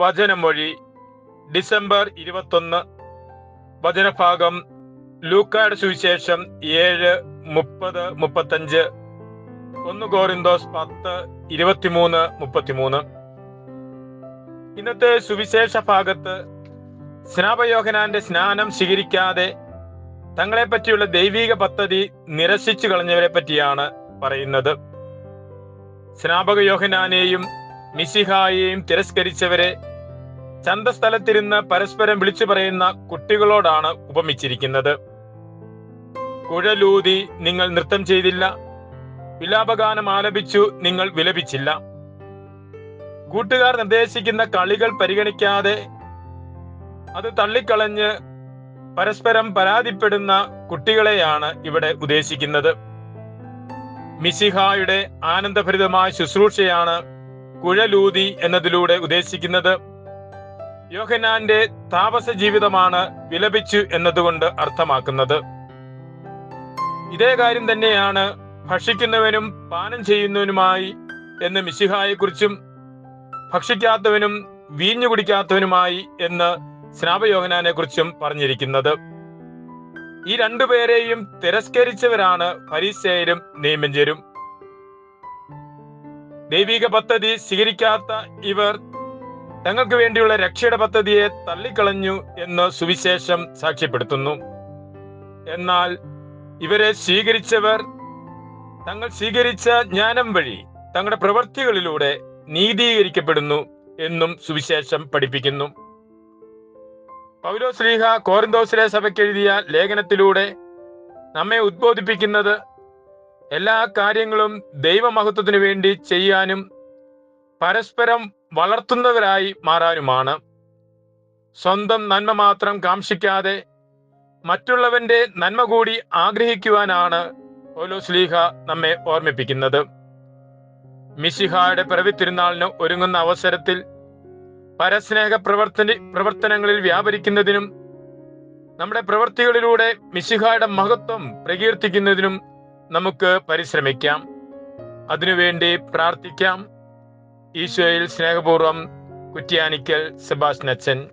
വചനമൊഴി December ഇരുപത്തൊന്ന് വചനഭാഗം ലൂക്കായുടെ സുവിശേഷം ഏഴ് മുപ്പത് മുപ്പത്തഞ്ച് ഒന്ന് കോറിന്തോസ് പത്ത് ഇരുപത്തിമൂന്ന് മുപ്പത്തിമൂന്ന്. ഇന്നത്തെ സുവിശേഷ ഭാഗത്ത് സ്നാപയോഹനാന്റെ സ്നാനം സ്വീകരിക്കാതെ തങ്ങളെ പറ്റിയുള്ള ദൈവീക പദ്ധതി നിരസിച്ചു കളഞ്ഞവരെ പറ്റിയാണ് പറയുന്നത്. സ്നാപക യോഹനാനെയും മിസിഹായെയും തിരസ്കരിച്ചവരെ ചന്തസ്ഥലത്തിരുന്ന് പരസ്പരം വിളിച്ചു പറയുന്ന കുട്ടികളോടാണ് ഉപമിച്ചിരിക്കുന്നത്. കുഴലൂതി നിങ്ങൾ നൃത്തം ചെയ്തില്ല. വിലാപഗാനം ആലപിച്ചു നിങ്ങൾ വിലപിച്ചില്ല. കൂട്ടുകാർ നിർദ്ദേശിക്കുന്ന കളികൾ പരിഗണിക്കാതെ അത് തള്ളിക്കളഞ്ഞ് പരസ്പരം പരാതിപ്പെടുന്ന കുട്ടികളെയാണ് ഇവിടെ ഉദ്ദേശിക്കുന്നത്. മിസിഹായുടെ ആനന്ദഭരിതമായ ശുശ്രൂഷയാണ് കുഴലൂതി എന്നതിലൂടെ ഉദ്ദേശിക്കുന്നത്. യോഹനാന്റെ താപസ ജീവിതമാണ് വിലപിച്ചു എന്നതുകൊണ്ട് അർത്ഥമാക്കുന്നത്. ഇതേ കാര്യം തന്നെയാണ് ഭക്ഷിക്കുന്നവനും പാനം ചെയ്യുന്നവനുമായി എന്ന് മിശിഹായെക്കുറിച്ചും ഭക്ഷിക്കാത്തവനും വീഞ്ഞു കുടിക്കാത്തവനുമായി എന്ന് സ്നാപയോഹനാനെ കുറിച്ചും പറഞ്ഞിരിക്കുന്നത്. ഈ രണ്ടുപേരെയും തിരസ്കരിച്ചവരാണ് പരീശേരും നിയമഞ്ചരും. ദൈവിക പദ്ധതി സ്വീകരിക്കാത്ത ഇവർ തങ്ങൾക്ക് വേണ്ടിയുള്ള രക്ഷയുടെ പദ്ധതിയെ തള്ളിക്കളഞ്ഞു എന്ന് സുവിശേഷം സാക്ഷ്യപ്പെടുത്തുന്നു. എന്നാൽ ഇവരെ സ്വീകരിച്ചവർ തങ്ങൾ സ്വീകരിച്ച ജ്ഞാനം വഴി തങ്ങളുടെ പ്രവൃത്തികളിലൂടെ നീതീകരിക്കപ്പെടുന്നു എന്നും സുവിശേഷം പഠിപ്പിക്കുന്നു. പൗലോസ്ലീഹ കോറിന്തോസിലെ സഭയ്ക്ക് എഴുതിയ ലേഖനത്തിലൂടെ നമ്മെ ഉദ്ബോധിപ്പിക്കുന്നത് എല്ലാ കാര്യങ്ങളും ദൈവമഹത്വത്തിനു വേണ്ടി ചെയ്യാനും പരസ്പരം വളർത്തുന്നവരായി മാറാനുമാണ്. സ്വന്തം നന്മ മാത്രം കാംക്ഷിക്കാതെ മറ്റുള്ളവന്റെ നന്മ കൂടി ആഗ്രഹിക്കുവാനാണ് ഓലോ സ്ലീഹ നമ്മെ ഓർമ്മിപ്പിക്കുന്നത്. മിശിഹായുടെ പിറവി തിരുനാളിന് ഒരുങ്ങുന്ന അവസരത്തിൽ പരസ്നേഹ പ്രവർത്തന പ്രവർത്തനങ്ങളിൽ വ്യാപരിക്കുന്നതിനും നമ്മുടെ പ്രവൃത്തികളിലൂടെ മിശിഹായുടെ മഹത്വം പ്രകീർത്തിക്കുന്നതിനും നമുക്ക് പരിശ്രമിക്കാം. അതിനുവേണ്ടി പ്രാർത്ഥിക്കാം. ഈശോയിൽ സ്നേഹപൂർവം കുറ്റിയാനിക്കൽ സെബാസ് അച്ഛൻ.